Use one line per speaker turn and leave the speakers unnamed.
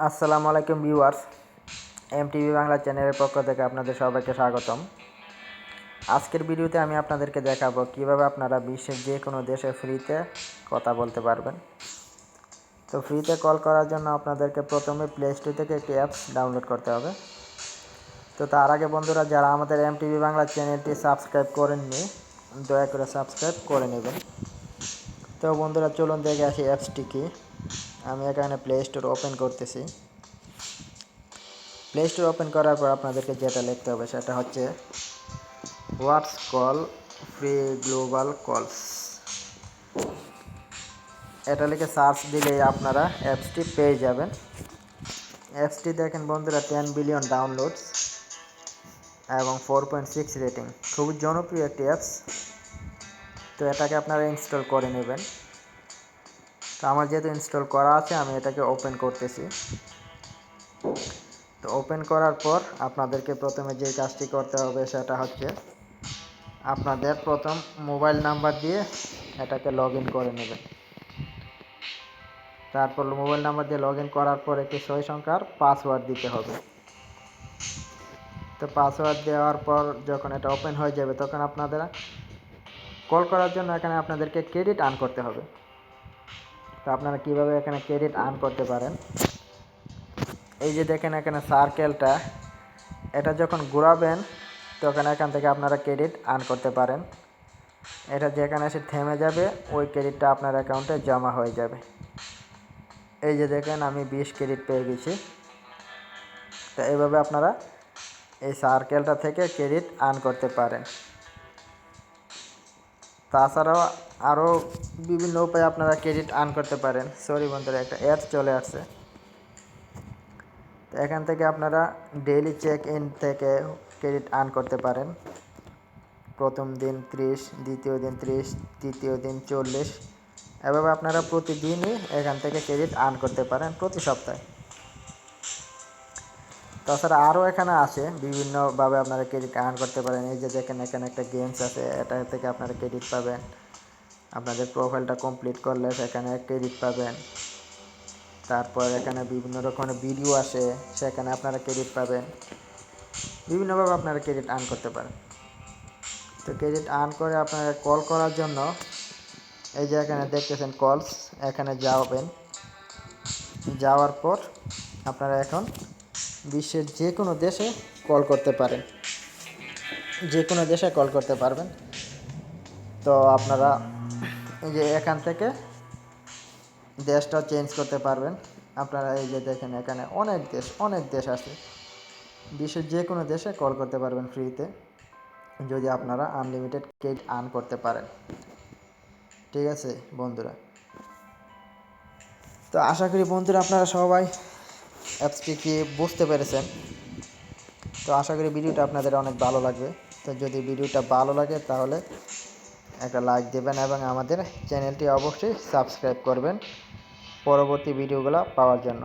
আসসালামু আলাইকুম viewers, MTV Bangla চ্যানেলের পক্ষ থেকে আপনাদের সবাইকে স্বাগতম। আজকের ভিডিওতে আমি আপনাদেরকে দেখাবো কীভাবে আপনারা বিশ্বের যে কোনো দেশে ফ্রিতে কথা বলতে পারবেন। তো ফ্রিতে কল করার জন্য আপনাদেরকে প্রথমে প্লে স্টোর থেকে একটি অ্যাপস ডাউনলোড করতে হবে। তো তার আগে বন্ধুরা, যারা আমাদের এমটিভি বাংলা চ্যানেলটি সাবস্ক্রাইব করেননি, দয়া করে সাবস্ক্রাইব করে নেবেন। তো বন্ধুরা, চলুন দেখে আসি অ্যাপসটি কি। আমি এখানে প্লে স্টোর ওপেন করতেছি। প্লে স্টোর ওপেন করার পর আপনাদেরকে যেটা লিখতে হবে সেটা হচ্ছে হোয়াটস কল ফ্রি গ্লোবাল কলস এটা লিখে সার্চ দিলেই আপনারা অ্যাপসটি পেয়ে যাবেন। অ্যাপসটি দেখেন বন্ধুরা টেন বিলিয়ন ডাউনলোডস এবং ফোর পয়েন্ট সিক্স রেটিং খুবই জনপ্রিয় একটি অ্যাপস তো এটাকে আপনারা ইনস্টল করে নেবেন। তো আমার যেহেতু ইনস্টল করা আছে, আমি এটাকে ওপেন করতেছি। তো ওপেন করার পর আপনাদেরকে প্রথমে যে কাজটি করতে হবে সেটা হচ্ছে আপনাদের প্রথম মোবাইল নাম্বার দিয়ে এটাকে লগ করে নেবেন। তারপর মোবাইল নাম্বার দিয়ে লগ করার পর একটি ছয় সংখ্যার পাসওয়ার্ড দিতে হবে। তো পাসওয়ার্ড দেওয়ার পর যখন এটা ওপেন হয়ে যাবে, তখন আপনাদের কল করার জন্য এখানে আপনাদেরকে ক্রেডিট আর্ন করতে হবে। তো আপনারা কীভাবে এখানে ক্রেডিট আর্ন করতে পারেন? এই যে দেখেন এখানে সার্কেলটা এটা যখন ঘোরাবেন, তখন এখান থেকে আপনারা ক্রেডিট আর্ন করতে পারেন। এটা যেখানে এসে থেমে যাবে, ওই ক্রেডিটটা আপনার অ্যাকাউন্টে জমা হয়ে যাবে। এই যে দেখেন আমি বিশ ক্রেডিট পেয়ে গেছি। তো এইভাবে আপনারা এই সার্কেলটা থেকে ক্রেডিট আর্ন করতে পারেন। তাছাড়াও আরও বিভিন্ন উপায়ে আপনারা ক্রেডিট আর্ন করতে পারেন। সরি বন্ধুরা, একটা অ্যাডস চলে আসছে। তো এখান থেকে আপনারা ডেইলি চেক ইন থেকে ক্রেডিট আর্ন করতে পারেন। প্রথম দিন ত্রিশ, দ্বিতীয় দিন ত্রিশ, তৃতীয় দিন চল্লিশ। এভাবে আপনারা প্রতিদিনই এখান থেকে ক্রেডিট আর্ন করতে পারেন প্রতি সপ্তাহে। তাছাড়া আরও এখানে আছে, বিভিন্নভাবে আপনারা ক্রেডিট আর্ন করতে পারেন। এই যে দেখেন এখানে একটা গেমস আছে, এটা থেকে আপনারা ক্রেডিট পাবেন। আপনাদের প্রোফাইলটা কমপ্লিট করলে সেখানে ক্রেডিট পাবেন। তারপর এখানে বিভিন্ন রকমের ভিডিও আসে, সেখানে আপনারা ক্রেডিট পাবেন। বিভিন্নভাবে আপনারা ক্রেডিট আর্ন করতে পারেন। তো ক্রেডিট আর্ন করে আপনারা কল করার জন্য, এই যে এখানে দেখতেছেন কলস এখানে যাবেন যাওয়ার পর আপনারা এখন বিশ্বের যে কোনো দেশে কল করতে পারেন। যে কোনো দেশে কল করতে পারবেন। তো আপনারা এই যে এখান থেকে দেশটা চেঞ্জ করতে পারবেন। আপনারা এই যে দেখেন এখানে অনেক দেশ অনেক দেশ আছে। বিশ্বের যে কোনো দেশে কল করতে পারবেন ফ্রিতে যদি আপনারা আনলিমিটেড কেট আর্ন করতে পারেন। ঠিক আছে বন্ধুরা? তো আশা করি বন্ধুরা আপনারা সবাই অ্যাপসটি কি বুঝতে পেরেছেন? তো আশা করি ভিডিওটা আপনাদের অনেক ভালো লাগবে। তো যদি ভিডিওটা ভালো লাগে তাহলে একটা লাইক দেবেন এবং আমাদের চ্যানেলটি অবশ্যই সাবস্ক্রাইব করবেন। পরবর্তী ভিডিওগুলো পাওয়ার জন্য।